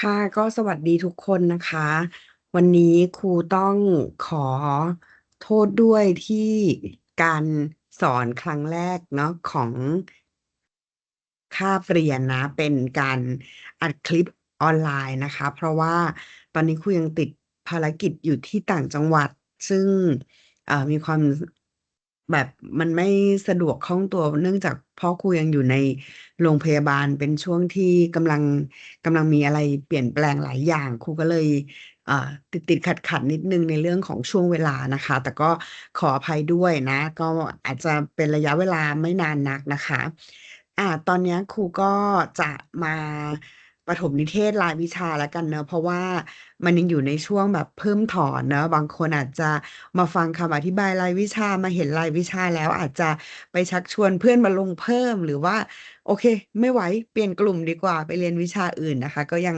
ค่ะ ก็สวัสดีทุกคนนะคะ วันนี้ครูต้องขอโทษด้วยที่การสอนครั้งแรกเนาะของคาบเรียนนะ เป็นการอัดคลิปออนไลน์นะคะ เพราะว่าตอนนี้ครูยังติดภารกิจอยู่ที่ต่างจังหวัด ซึ่งมีความ แบบมันไม่สะดวกคล่องตัวเนื่องจากพ่อครูยังอยู่ในโรงพยาบาลเป็นช่วงที่กำลังกำลังมีอะไรเปลี่ยนแปลงหลายอย่างครูก็เลยอ่าติดๆขัดนิดนึงในเรื่องของช่วงเวลานะคะ แต่ก็ขออภัยด้วยนะ ก็อาจจะเป็นระยะเวลาไม่นานนักนะคะอ่าตอนนี้ครูก็จะมาประถมนิเทศรายวิชาแล้วกันเนาะเพราะว่า มันยังอยู่ในช่วงแบบเพิ่มถอนเนาะบางคนอาจจะมาฟังคำอธิบายรายวิชามาเห็นรายวิชาแล้วอาจจะไปชักชวนเพื่อนมาลงเพิ่มหรือว่า โอเค ไม่ไหวเปลี่ยนกลุ่มดีกว่าไปเรียนวิชาอื่นนะคะ ก็ยัง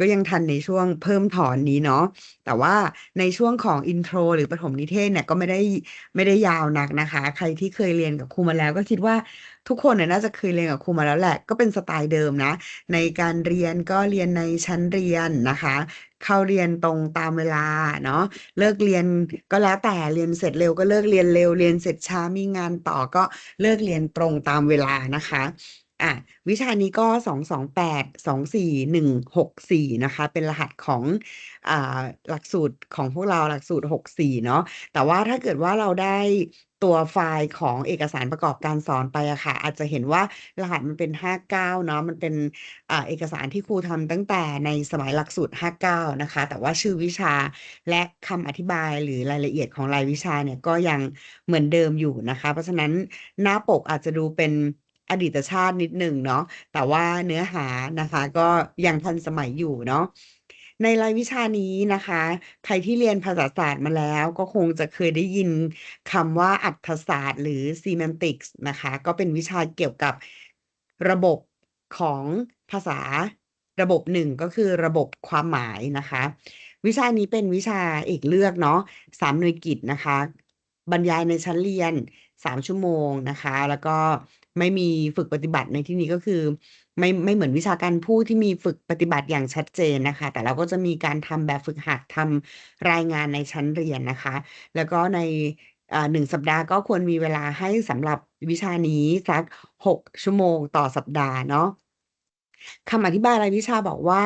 ก็ยังทันในช่วงเพิ่มถอนนี้เนาะแต่ว่าในช่วงของ intro หรือประถมนิเทศเนี่ยก็ไม่ได้ไม่ได้ยาวนักนะคะ ใครที่เคยเรียนกับครูมาแล้วก็คิดว่าทุกคนน่ะน่าจะเคยเรียนกับครูมาแล้วแหละ ก็เป็นสไตล์เดิมนะ ในการเรียนก็เรียนในชั้นเรียนนะคะเข้าเรียนตรงตามเวลาเนาะเลิกเรียนก็แล้วแต่เรียนเสร็จเร็วก็เลิกเรียนเร็วเรียนเสร็จช้ามีงานต่อก็เลิกเรียนตรงตามเวลานะคะอ่าวิชานี้ก็228-24164นะคะ เป็นรหัสของอ่าหลักสูตรของพวกเราหลักสูตร64เนาะแต่ว่าถ้าเกิดว่าเราได้ ตัวไฟล์ของเอกสารประกอบการสอนไปอะค่ะ อาจจะเห็นว่ารหัสมันเป็น 59 เนาะมันเป็นอเอกสารที่ครูทำตั้งแต่ในสมัยหลักสูตร 59 นะคะ แต่ว่าชื่อวิชาและคำอธิบายหรือรายละเอียดของรายวิชาเนี่ยก็ยังเหมือนเดิมอยู่นะคะ เพราะฉะนั้นหน้าปกอาจจะดูเป็นอดีตชาตินิดหนึ่งเนาะแต่ว่าเนื้อหานะคะก็ยังทันสมัยอยู่เนาะ ในรายวิชานี้นะคะ ใครที่เรียนภาษาศาสตร์มาแล้วก็คงจะเคยได้ยินคำว่าอรรถศาสตร์ หรือ Semantics นะคะ ก็เป็นวิชาเกี่ยวกับระบบของภาษาระบบหนึ่งก็คือระบบความหมายนะคะ วิชานี้เป็นวิชาเอกเลือกเนาะ3หน่วยกิตนะคะ บรรยายในชั้นเรียน 3 ชั่วโมงนะคะ แล้วก็ ไม่มีฝึกปฏิบัติในที่นี้ก็คือ ไม่ไม่เหมือนวิชาการพูดที่มีฝึกปฏิบัติอย่างชัดเจนนะคะ แต่เราก็จะมีการทำแบบฝึกหัดทำรายงานในชั้นเรียนนะคะ แล้วก็ในอ่า1สัปดาห์ก็ควรมีเวลาให้สำหรับวิชานี้สัก6ชั่วโมงต่อสัปดาห์เนาะคำอธิบายรายวิชาบอกว่า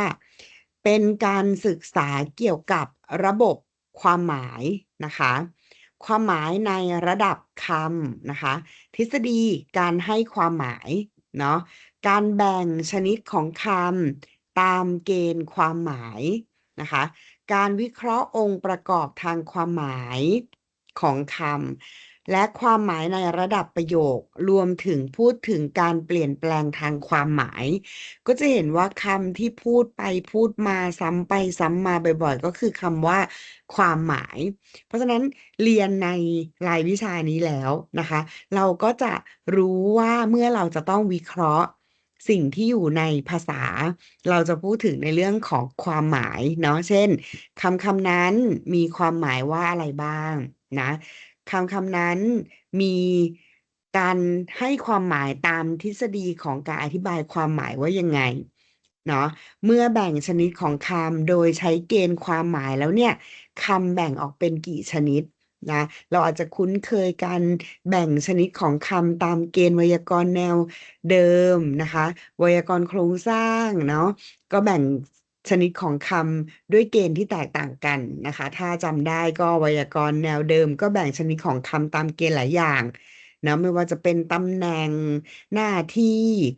เป็นการศึกษาเกี่ยวกับระบบความหมายนะคะ ความหมายในระดับคำนะคะ ทฤษฎีการให้ความหมายเนาะการแบ่งชนิดของคำตามเกณฑ์ความหมายนะคะการวิเคราะห์องค์ประกอบทางความหมายของคำ และความหมายในระดับประโยค รวมถึงพูดถึงการเปลี่ยนแปลงทางความหมาย ก็จะเห็นว่าคำที่พูดไปพูดมาซ้ำไปซ้ำมาบ่อยๆ ก็คือคำว่าความหมาย เพราะฉะนั้นเรียนในรายวิชานี้แล้วนะคะ เราก็จะรู้ว่าเมื่อเราจะต้องวิเคราะห์สิ่งที่อยู่ในภาษา เราจะพูดถึงในเรื่องของความหมายเนาะเช่นคำคำนั้นมีความหมายว่าอะไรบ้างนะ คำคำนั้นมีการให้ความหมายตามทฤษฎีของการอธิบายความหมายว่ายังไงเนาะเมื่อแบ่งชนิดของคำโดยใช้เกณฑ์ความหมายแล้วเนี่ยคำแบ่งออกเป็นกี่ชนิดนะเราอาจจะคุ้นเคยการแบ่งชนิดของคำตามเกณฑ์ไวยากรณ์แนวเดิมนะคะ ไวยากรณ์โครงสร้างเนาะก็แบ่ง ชนิดของคำด้วยเกณฑ์ที่แตกต่างกันนะคะ ถ้าจำได้ก็ไวยากรณ์แนวเดิม ก็แบ่งชนิดของคำตามเกณฑ์หลายอย่างนะไม่ว่าจะเป็นตำแหน่งหน้าที่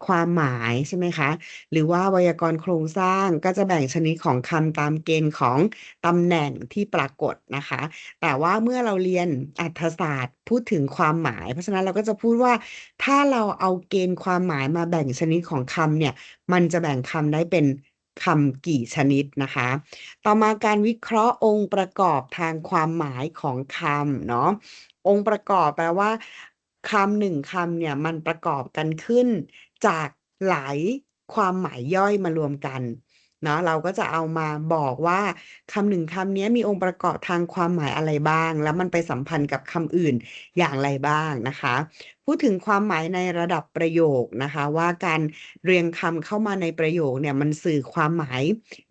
ความหมายใช่ไหมคะ หรือว่าไวยากรณ์โครงสร้างก็จะแบ่งชนิดของคำตามเกณฑ์ของตำแหน่งที่ปรากฏนะคะ แต่ว่าเมื่อเราเรียนอรรถศาสตร์พูดถึงความหมาย เพราะฉะนั้นเราก็จะพูดว่าถ้าเราเอาเกณฑ์ความหมายมาแบ่งชนิดของคำเนี่ย มันจะแบ่งคำได้เป็น คำกี่ชนิดนะคะ ต่อมาการวิเคราะห์องค์ประกอบทางความหมายของคำเนาะองค์ประกอบแปลว่าคำหนึ่งคำเนี่ยมันประกอบกันขึ้นจากหลายความหมายย่อยมารวมกัน เนาะเราก็จะเอามาบอกว่าคำหนึ่งคำนี้มีองค์ประกอบทางความหมายอะไรบ้าง แล้วมันไปสัมพันธ์กับคำอื่นอย่างไรบ้างนะคะ พูดถึงความหมายในระดับประโยคนะคะ ว่าการเรียงคำเข้ามาในประโยคเนี่ยมันสื่อความหมาย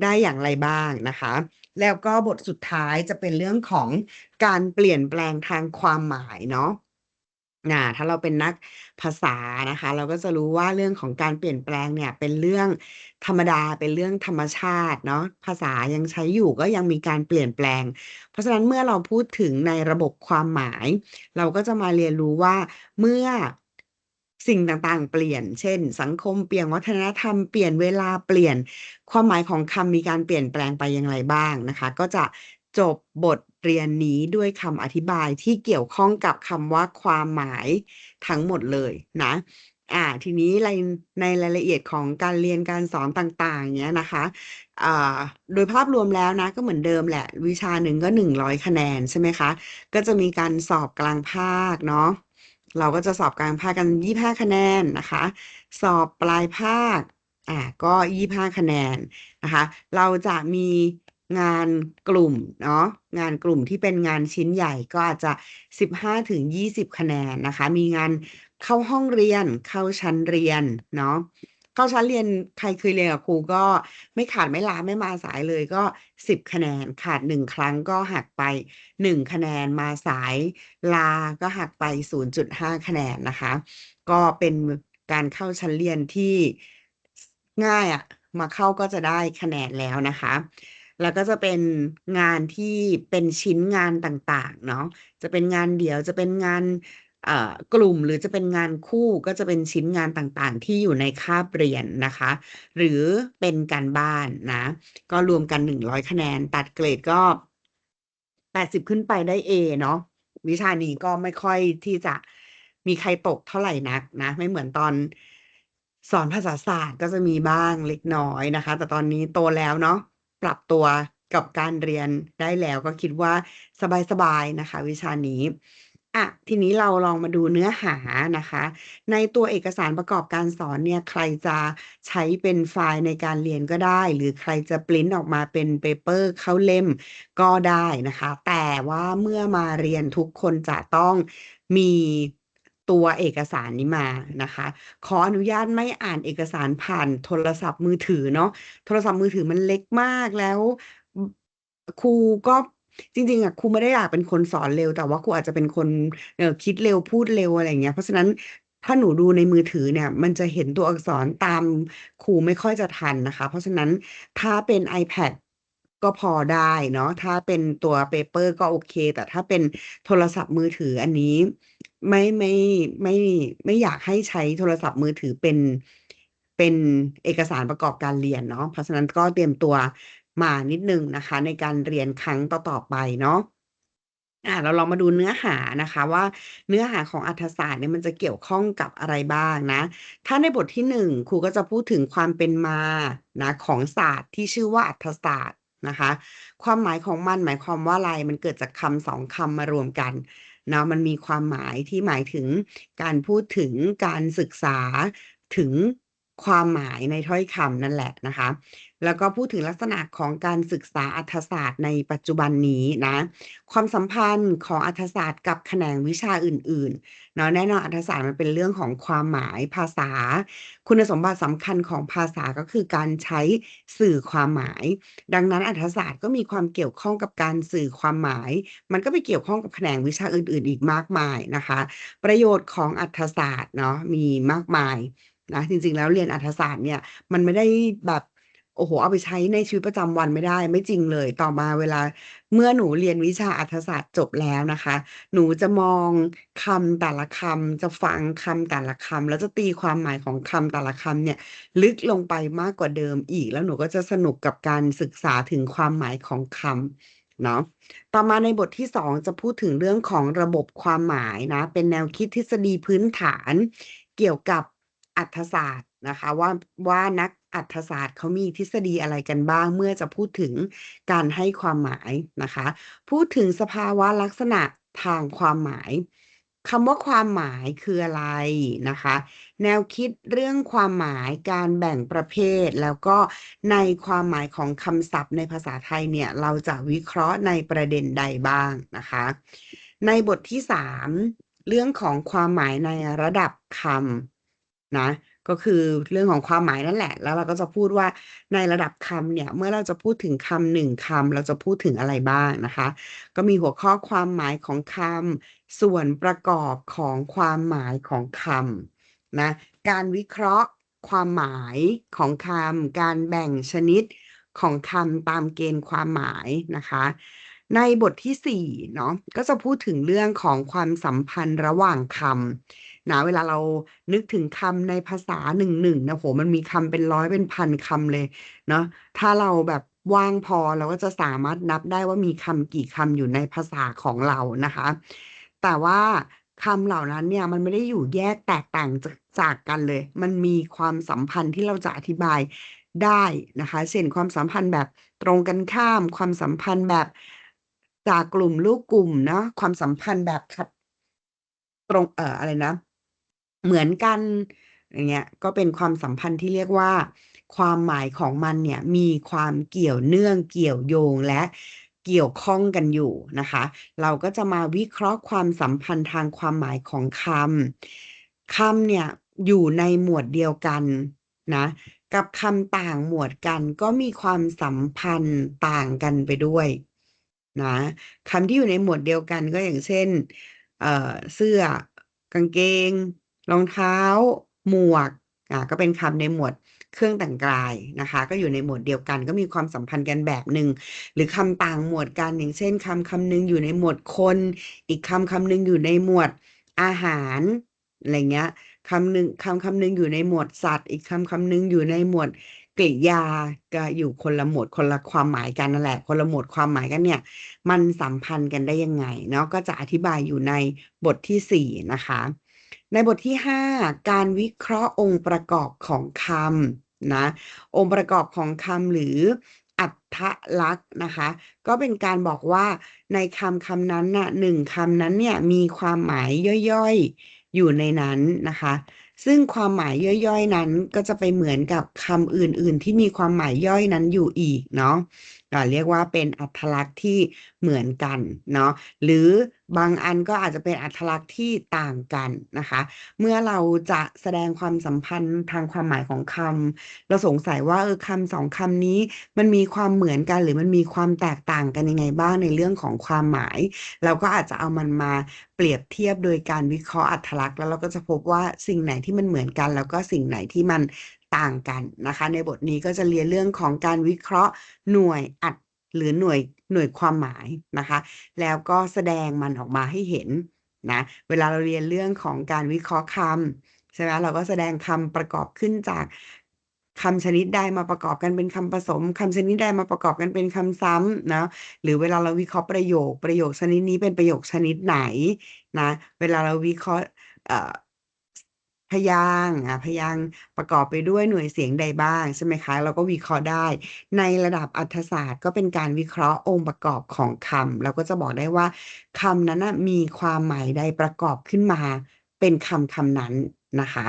ได้อย่างไรบ้างนะคะ แล้วก็บทสุดท้ายจะเป็นเรื่องของการเปลี่ยนแปลงทางความหมายเนาะ อ่าถ้าเราเป็นนักภาษานะคะ เราก็จะรู้ว่าเรื่องของการเปลี่ยนแปลงเนี่ยเป็นเรื่องธรรมดาเป็นเรื่องธรรมชาติเนาะภาษายังใช้อยู่ก็ยังมีการเปลี่ยนแปลง เพราะฉะนั้นเมื่อเราพูดถึงในระบบความหมาย เราก็จะมาเรียนรู้ว่าเมื่อสิ่งต่างๆ เปลี่ยน เช่น สังคมเปลี่ยนวัฒนธรรมเปลี่ยนเวลาเปลี่ยน ความหมายของคำมีการเปลี่ยนแปลงไปอย่างไรบ้างนะคะ ก็จะจบบท เรียนนี้ด้วยคำอธิบายที่เกี่ยวข้องกับคำว่าความหมายทั้งหมดเลยนะอ่าทีนี้ในในรายละเอียดของการเรียนการสอนต่างๆเงี้ยนะคะอ่าโดยภาพรวมแล้วนะก็เหมือนเดิมแหละ วิชาหนึ่งก็100คะแนนใช่ไหมคะ ก็จะมีการสอบกลางภาคเนาะเราก็จะสอบกลางภาคกัน25คะแนนนะคะ สอบปลายภาคอ่าก็25คะแนนนะคะ เราจะมี งานกลุ่มเนาะงานกลุ่มที่เป็นงานชิ้นใหญ่ก็อาจจะ15-20คะแนนนะคะ มีงานเข้าห้องเรียนเข้าชั้นเรียนเนาะเข้าชั้นเรียนใครเคยเรียนกับครูก็ไม่ขาดไม่ลาไม่มาสายเลยก็10คะแนนขาด1ครั้งก็หักไป1คะแนนมาสายลาก็หักไป0.5คะแนนนะคะ ก็เป็นการเข้าชั้นเรียนที่ง่ายอะมาเข้าก็จะได้คะแนนแล้วนะคะ แล้วก็จะเป็นงานที่เป็นชิ้นงานต่างๆ เนาะจะเป็นงานเดี่ยวจะเป็นงานกลุ่มหรือจะเป็นงานคู่ก็จะเป็นชิ้นงานต่างๆ ที่อยู่ในคาบเรียนนะคะ หรือเป็นการบ้านนะ ก็รวมกัน 100 คะแนน ตัดเกรดก็ 80 ขึ้นไปได้เอเนาะวิชานี้ก็ไม่ค่อยที่จะมีใครตกเท่าไหร่นักนะ ไม่เหมือนตอนสอนภาษาศาสตร์ก็จะมีบ้างเล็กน้อยนะคะ แต่ตอนนี้โตแล้วเนาะ ปรับตัวกับการเรียนได้แล้วก็คิดว่าสบายๆนะคะ วิชานี้อะทีนี้เราลองมาดูเนื้อหานะคะ ในตัวเอกสารประกอบการสอนเนี่ยใครจะใช้เป็นไฟล์ในการเรียนก็ได้ หรือใครจะพรินออกมาเป็นเปเปอร์เข้าเล่มก็ได้นะคะ แต่ว่าเมื่อมาเรียนทุกคนจะต้องมี ตัวเอกสารนี้มานะคะ ขออนุญาตไม่อ่านเอกสารผ่านโทรศัพท์มือถือเนาะโทรศัพท์มือถือมันเล็กมากแล้วครูก็จริงๆอะครูไม่ได้อยากเป็นคนสอนเร็ว แต่ว่าครูอาจจะเป็นคนเออคิดเร็วพูดเร็วอะไรอย่างเงี้ยเพราะฉะนั้นถ้าหนูดูในมือถือเนี่ย มันจะเห็นตัวอักษรตามครูไม่ค่อยจะทันนะคะ เพราะฉะนั้นถ้าเป็น iPad ก็พอได้เนาะถ้าเป็นตัวเปเปอร์ก็โอเค แต่ถ้าเป็นโทรศัพท์มือถืออันนี้ ไม่ไม่ไม่ไม่อยากให้ใช้โทรศัพท์มือถือเป็นเป็นเอกสารประกอบการเรียนเนาะเพราะฉะนั้นก็เตรียมตัวมานิดนึงนะคะ ในการเรียนครั้งต่อๆไปเนาะอ่าเราลองมาดูเนื้อหานะคะว่าเนื้อหาของอัธศาสตร์เนี่ยมันจะเกี่ยวข้องกับอะไรบ้างนะ ถ้าในบทที่1ครูก็จะพูดถึงความเป็นมานะของศาสตร์ที่ชื่อว่าอัธศาสตร์ นะคะ ความหมายของมันหมายความว่าอะไรมันเกิดจากคำสองคำมารวมกันเนาะมันมีความหมายที่หมายถึงการพูดถึงการศึกษาถึง ความหมายในถ้อยคำนั่นแหละนะคะ แล้วก็พูดถึงลักษณะของการศึกษาอัธศาสตร์ในปัจจุบันนี้นะ ความสัมพันธ์ของอัธศาสตร์กับแขนงวิชาอื่นๆ เนาะแน่นอนอัธศาสตร์มันเป็นเรื่องของความหมายภาษา คุณสมบัติสำคัญของภาษาก็คือการใช้สื่อความหมาย ดังนั้นอัธศาสตร์ก็มีความเกี่ยวข้องกับการสื่อความหมาย มันก็ไปเกี่ยวข้องกับแขนงวิชาอื่น ๆ อีกมากมายนะคะ ประโยชน์ของอัธศาสตร์เนาะมีมากมาย นะจริง ๆ แล้วเรียนอัธศาสตร์เนี่ยมันไม่ได้แบบโอ้โฮเอาไปใช้ในชีวิตประจำวันไม่ได้ไม่จริงเลย ต่อมาเวลาเมื่อหนูเรียนวิชาอัธศาสตร์จบแล้วนะคะ หนูจะมองคำแต่ละคำจะฟังคำแต่ละคำแล้วจะตีความหมายของคำแต่ละคำเนี่ยลึกลงไปมากกว่าเดิมอีก แล้วหนูก็จะสนุกกับการศึกษาถึงความหมายของคำเนาะต่อมาในบทที่ 2 จะพูดถึงเรื่องของระบบความหมายนะเป็นแนวคิดทฤษฎีพื้นฐาน เกี่ยวกับ อัธศาสตร์นะคะว่าว่านักอัธศาสตร์เขามีทฤษฎีอะไรกันบ้าง เมื่อจะพูดถึงการให้ความหมายนะคะ พูดถึงสภาวะลักษณะทางความหมายคำว่าความหมายคืออะไรนะคะ แนวคิดเรื่องความหมายการแบ่งประเภท แล้วก็ในความหมายของคำศัพท์ในภาษาไทยเนี่ย เราจะวิเคราะห์ในประเด็นใดบ้างนะคะ ในบทที่สามเรื่องของความหมายในระดับคำ นะ ก็คือเรื่องของความหมายนั่นแหละ แล้วเราก็จะพูดว่าในระดับคำเนี่ย เมื่อเราจะพูดถึงคำหนึ่งคำเราจะพูดถึงอะไรบ้างนะคะ ก็มีหัวข้อความหมายของคำส่วนประกอบของความหมายของคำนะการวิเคราะห์ความหมายของคำการแบ่งชนิดของคำตามเกณฑ์ความหมายนะคะ ในบทที่สี่เนาะก็จะพูดถึงเรื่องของความสัมพันธ์ระหว่างคำ นะเวลาเรานึกถึงคำในภาษาหนึ่งหนึ่งนะโหมันมีคำเป็นร้อยเป็นพันคำเลยเนาะถ้าเราแบบว่างพอเราก็จะสามารถนับได้ว่ามีคำกี่คำอยู่ในภาษาของเรานะคะ แต่ว่าคำเหล่านั้นเนี่ยมันไม่ได้อยู่แยกแตกต่างจากจากกันเลย มันมีความสัมพันธ์ที่เราจะอธิบายได้นะคะเช่นความสัมพันธ์แบบตรงกันข้าม ความสัมพันธ์แบบจากกลุ่มลูกกลุ่มเนาะความสัมพันธ์แบบขัดตรงเอ่ออะไรนะ เหมือนกันอย่างเงี้ยก็เป็นความสัมพันธ์ที่เรียกว่า ความหมายของมันเนี่ยมีความเกี่ยวเนื่องเกี่ยวโยงและเกี่ยวข้องกันอยู่นะคะ เราก็จะมาวิเคราะห์ความสัมพันธ์ทางความหมายของคำคำเนี่ยอยู่ในหมวดเดียวกันนะกับคำต่างหมวดกันก็มีความสัมพันธ์ต่างกันไปด้วยนะคำที่อยู่ในหมวดเดียวกันก็อย่างเช่นเเสื้อกางเกง รองเท้า หมวกอ่าก็เป็นคำในหมวดเครื่องแต่งกายนะคะ ก็อยู่ในหมวดเดียวกันก็มีความสัมพันธ์กันแบบหนึ่งหรือคำต่างหมวดกันอย่างเช่นคำคำหนึ่งอยู่ในหมวดคน อีกคำคำหนึ่งอยู่ในหมวดอาหารอะไรเงี้ยคำหนึ่งคำคำหนึ่งอยู่ในหมวดสัตว์ อีกคำคำหนึ่งอยู่ในหมวดกริยาก็อยู่คนละหมวดคนละความหมายกันนั่นแหละ คนละหมวดความหมายกันเนี่ย มันสัมพันธ์กันได้ยังไงเนาะก็จะอธิบายอยู่ในบทที่สี่นะคะ ในบทที่ห้าการวิเคราะห์องค์ประกอบของคำนะองค์ประกอบของคำหรืออัตลักษณ์นะคะ ก็เป็นการบอกว่าในคำคำนั้นน่ะหนึ่งคำนั้นเนี่ยมีความหมายย่อยๆอยู่ในนั้นนะคะ ซึ่งความหมายย่อยๆนั้นก็จะไปเหมือนกับคำอื่นๆ ที่มีความหมายย่อยนั้นอยู่อีกเนาะ เรียกว่าเป็นอัตลักษณ์ที่เหมือนกันเนาะหรือบางอันก็อาจจะเป็นอัตลักษณ์ที่ต่างกันนะคะ เมื่อเราจะแสดงความสัมพันธ์ทางความหมายของคำเราสงสัยว่าเออคำสองคำนี้มันมีความเหมือนกันหรือมันมีความแตกต่างกันยังไงบ้างในเรื่องของความหมาย เราก็อาจจะเอามันมาเปรียบเทียบโดยการวิเคราะห์อัตลักษณ์แล้วเราก็จะพบว่าสิ่งไหนที่มันเหมือนกัน แล้วก็สิ่งไหนที่มัน ต่างกันนะคะ ในบทนี้ก็จะเรียนเรื่องของการวิเคราะห์หน่วยอัดหรือหน่วยหน่วยความหมายนะคะ แล้วก็แสดงมันออกมาให้เห็นนะเวลาเราเรียนเรื่องของการวิเคราะห์คำใช่ไหมเราก็แสดงคำประกอบขึ้นจากคำชนิดใดมาประกอบกันเป็นคำผสมคำชนิดใดมาประกอบกันเป็นคำซ้ำนะหรือเวลาเราวิเคราะห์ประโยค ประโยคชนิดนี้เป็นประโยคชนิดไหนนะเวลาเราวิเคราะห์ พยางค์อะพยางค์ประกอบไปด้วยหน่วยเสียงใดบ้างใช่ไหมคะ เราก็วิเคราะห์ได้ ในระดับอัธศาสตร์ก็เป็นการวิเคราะห์องค์ประกอบของคำเราก็จะบอกได้ว่าคำนั้นนะมีความหมายใดประกอบขึ้นมา เป็นคำคำนั้นนะคะ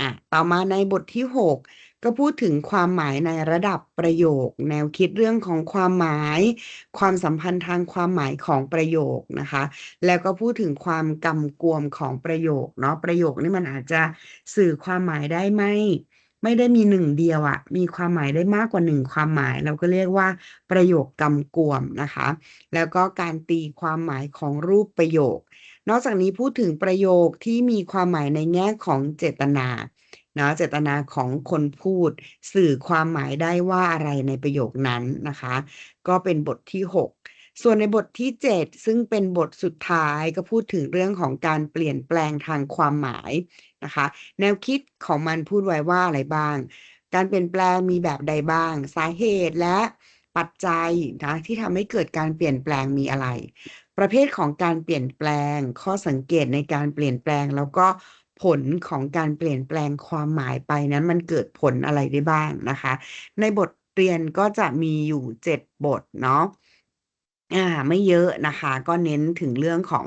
อะต่อมาในบทที่ 6 ก็พูดถึงความหมายในระดับประโยค แนวคิดเรื่องของความหมาย ความสัมพันธ์ทางความหมายของประโยคนะคะ แล้วก็พูดถึงความกำกวมของประโยคเนาะประโยคนี่มันอาจจะสื่อความหมายได้ไม่ไม่ได้มีหนึ่งเดียวอะมีความหมายได้มากกว่าหนึ่งความหมาย เราก็เรียกว่าประโยคกำกวมนะคะ แล้วก็การตีความหมายของรูปประโยค นอกจากนี้พูดถึงประโยคที่มีความหมายในแง่ของเจตนา นะเจตนาของคนพูด สื่อความหมายได้ว่าอะไรในประโยคนั้นนะคะ ก็เป็นบทที่ 6 ส่วนในบทที่ 7 ซึ่งเป็นบทสุดท้ายก็พูดถึงเรื่องของการเปลี่ยนแปลงทางความหมายนะคะ แนวคิดของมันพูดไว้ว่าอะไรบ้าง การเปลี่ยนแปลงมีแบบใดบ้าง สาเหตุและปัจจัยนะที่ทำให้เกิดการเปลี่ยนแปลงมีอะไรประเภทของการเปลี่ยนแปลง ข้อสังเกตในการเปลี่ยนแปลง แล้วก็ ผลของการเปลี่ยนแปลงความหมายไปนั้นมันเกิดผลอะไรได้บ้างนะคะ ในบทเรียนก็จะมีอยู่ 7 บทเนาะอาไม่เยอะนะคะ ก็เน้นถึงเรื่องของ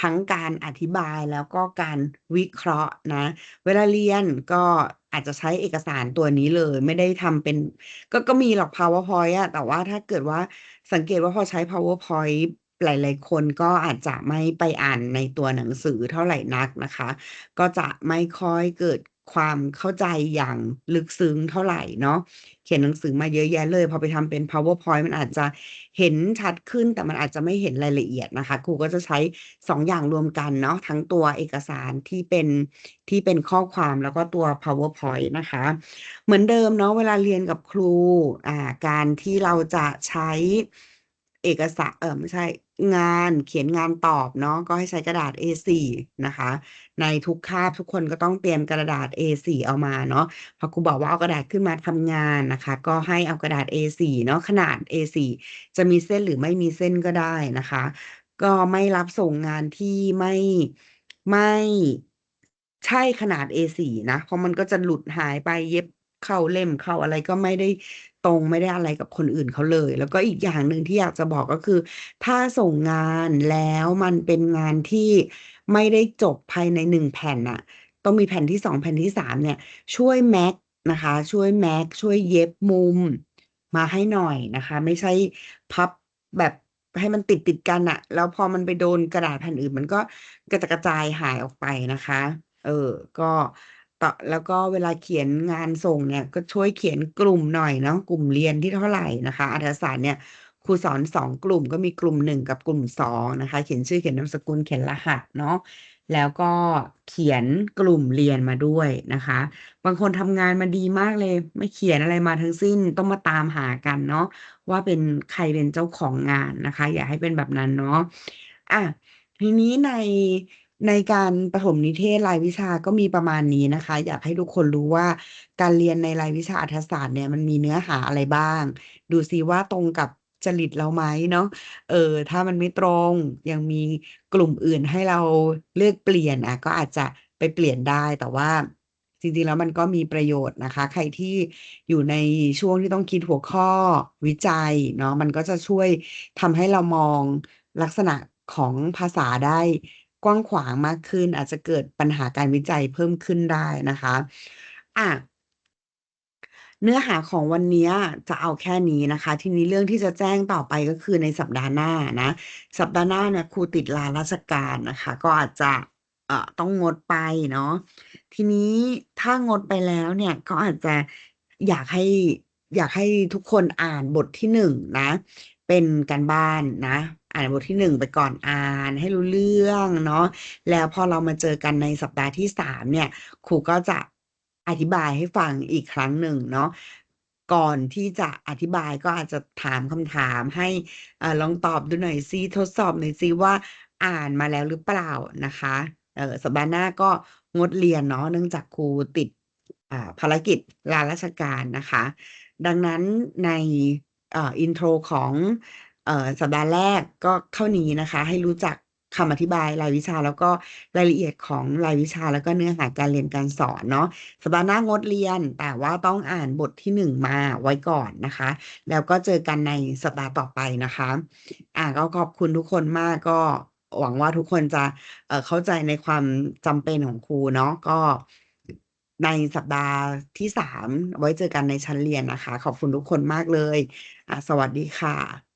ทั้งการอธิบายแล้วก็การวิเคราะห์นะ เวลาเรียนก็อาจจะใช้เอกสารตัวนี้เลย ไม่ได้ทำเป็น ก็ก็มีหรอก PowerPoint อะแต่ว่าถ้าเกิดว่าสังเกตว่าพอใช้ PowerPoint หลาย ๆ คนก็อาจจะไม่ไปอ่านในตัวหนังสือเท่าไหร่นักนะคะ ก็จะไม่ค่อยเกิดความเข้าใจอย่างลึกซึ้งเท่าไหร่เนาะเขียนหนังสือมาเยอะแยะเลย พอไปทำเป็น PowerPoint มันอาจจะเห็นชัดขึ้นแต่มันอาจจะไม่เห็นรายละเอียดนะคะ ครูก็จะใช้2ออย่างรวมกันเนาะทั้งตัวเอกสารที่เป็นที่เป็นข้อความแล้วก็ตัว PowerPoint นะคะ เหมือนเดิมเนาะเวลาเรียนกับครูอ่าการที่เราจะใช้เอกสะเออไม่ใช่ งานเขียนงานตอบเนาะก็ให้ใช้กระดาษ A4 นะคะ ในทุกคาบทุกคนก็ต้องเตรียมกระดาษ A4 เอามาเนาะพอครูบอกว่าเอากระดาษขึ้นมาทำงานนะคะ ก็ให้เอากระดาษ A4 เนาะขนาด A4 จะมีเส้นหรือไม่มีเส้นก็ได้นะคะ ก็ไม่รับส่งงานที่ไม่ไม่ใช่ขนาด A4 นะ เพราะมันก็จะหลุดหายไปเย็บ เข้าเล่มเข้าอะไรก็ไม่ได้ตรงไม่ได้อะไรกับคนอื่นเขาเลย แล้วก็อีกอย่างหนึ่งที่อยากจะบอกก็คือ ถ้าส่งงานแล้วมันเป็นงานที่ไม่ได้จบภายใน1แผ่นน่ะต้องมีแผ่นที่2แผ่นที่3เนี่ย ช่วยแม็กนะคะ ช่วยแม็กช่วยเย็บมุมมาให้หน่อยนะคะ ไม่ใช่พับแบบให้มันติดๆกันน่ะแล้วพอมันไปโดนกระดาษแผ่นอื่น มันก็กระจกระจายหายออกไปนะคะ เออ ก็ ตแล้วก็เวลาเขียนงานส่งเนี่ยก็ช่วยเขียนกลุ่มหน่อยเนาะกลุ่มเรียนที่เท่าไหร่นะคะอัธศาสตร์เนี่ยครูสอน2กลุ่มก็มีกลุ่ม1กับกลุ่ม2นะคะ เขียนชื่อเขียนนามสกุลเขียนรหัสเนาะแล้วก็เขียนกลุ่มเรียนมาด้วยนะคะ บางคนทำงานมาดีมากเลย ไม่เขียนอะไรมาทั้งสิ้นต้องมาตามหากันเนาะว่าเป็นใครเป็นเจ้าของงานนะคะ อย่าให้เป็นแบบนั้นเนาะอาทีนี้ใน ในการประถมนิเทศรายวิชาก็มีประมาณนี้นะคะ อยากให้ทุกคนรู้ว่าการเรียนในรายวิชาอัธศาสตร์เนี่ยมันมีเนื้อหาอะไรบ้าง ดูซิว่าตรงกับจริตเราไหมเนาะเออ ถ้ามันไม่ตรงยังมีกลุ่มอื่นให้เราเลือกเปลี่ยนอาก็อาจจะไปเปลี่ยนได้แต่ว่าจริงๆแล้วมันก็มีประโยชน์นะคะ ใครที่อยู่ในช่วงที่ต้องคิดหัวข้อวิจัยเนาะมันก็จะช่วยทำให้เรามองลักษณะของภาษาได้ กว้างขวางมากขึ้น อาจจะเกิดปัญหาการวิจัยเพิ่มขึ้นได้นะคะอาเนื้อหาของวันนี้จะเอาแค่นี้นะคะ ทีนี้เรื่องที่จะแจ้งต่อไปก็คือในสัปดาห์หน้านะ สัปดาห์หน้าเนี่ยครูติดลาราชการนะคะ ก็อาจจะเอ่อต้องงดไปเนาะทีนี้ถ้างดไปแล้วเนี่ยก็อาจจะอยากให้อยากให้ทุกคนอ่านบทที่1นะ เป็นการบ้านนะ อ่านบทที่ 1 ไปก่อนอ่านให้รู้เรื่องเนาะแล้วพอเรามาเจอกันในสัปดาห์ที่ 3 เนี่ยครูก็จะอธิบายให้ฟังอีกครั้งหนึ่งเนาะก่อนที่จะอธิบายก็อาจจะถามคำถามให้อ่าลองตอบดูหน่อยซิทดสอบหน่อยซิว่าอ่านมาแล้วหรือเปล่านะคะเออสัปดาห์หน้าก็งดเรียนเนาะเนื่องจากครูติดอ่าภารกิจลาราชการนะคะ ดังนั้นในอ่า intro ของ สัปดาห์แรกก็เท่านี้นะคะ ให้รู้จักคำอธิบายรายวิชาแล้วก็รายละเอียดของรายวิชาแล้วก็เนื้อหาการเรียนการสอนเนาะสัปดาห์หน้างดเรียน แต่ว่าต้องอ่านบทที่1มาไว้ก่อนนะคะ แล้วก็เจอกันในสัปดาห์ต่อไปนะคะ อ่าก็ขอบคุณทุกคนมากก็หวังว่าทุกคนจะเเข้าใจในความจำเป็นของครูเนาะก็ในสัปดาห์ที่3ไว้เจอกันในชั้นเรียนนะคะ ขอบคุณทุกคนมากเลย สวัสดีค่ะ